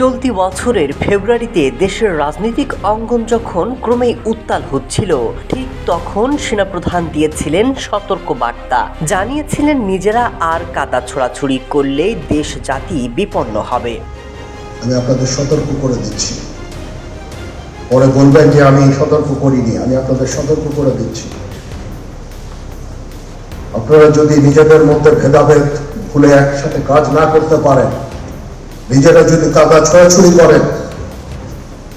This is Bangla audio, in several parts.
চলতি বছরের ফেব্রুয়ারিতে দেশের রাজনৈতিক অঙ্গন যখন ক্রমেই উত্তাল হচ্ছিল, ঠিক তখন সেনাপ্রধান দিয়েছিলেন সতর্ক বার্তা জানিয়েছিলেন নিজেরা আর কাদা ছোড়াছুড়ি করলে দেশ জাতি বিপন্ন হবে। আমি আপনাদের সতর্ক করে দিচ্ছি। পরে বলবেন যে আমি সতর্ক করিনি, আমি আপনাদের সতর্ক করে দিচ্ছি। আপনারা যদি নিজেদের মধ্যে ভেদাভেদ ভুলে একসাথে কাজ না করতে পারেন নিজেরা যদি কাদা ছড়াছড়ি করেন,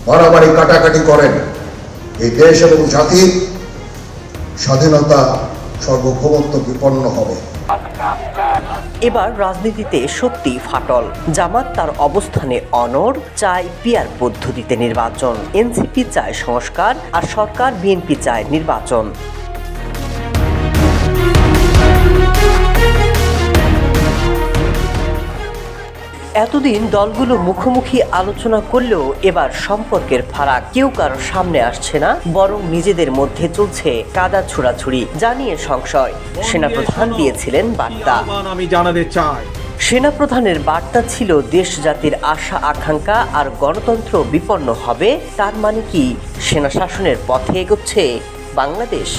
মারামারি কাটাকাটি করেন, এই দেশ এবং জাতির স্বাধীনতা সর্বভৌমত্ব বিপন্ন হবে। এবার রাজনীতিতে সত্যি ফাটল। জামাত তার অবস্থানে অনর চায় পিয়ার পদ্ধতিতে নির্বাচন। এনসিপি চায় সংস্কার আর সরকার বিএনপি চায় নির্বাচন। এতদিন দলগুলো মুখোমুখি আলোচনা করলেও এবার সম্পর্কের ফারাক। কেউ কারও সামনে আসছে না বরং নিজেদের মধ্যে চলছে কাদা ছুড়াছুড়ি জানিয়ে সংশয়। সেনাপ্রধান দিয়েছিলেন বার্তা। আমি জানাতে চাই। সেনাপ্রধানের বার্তা ছিল দেশ জাতির আশা আকাঙ্ক্ষা আর গণতন্ত্র বিপন্ন হবে তার মানে কি সেনা শাসনের পথে এগোচ্ছে বাংলাদেশ?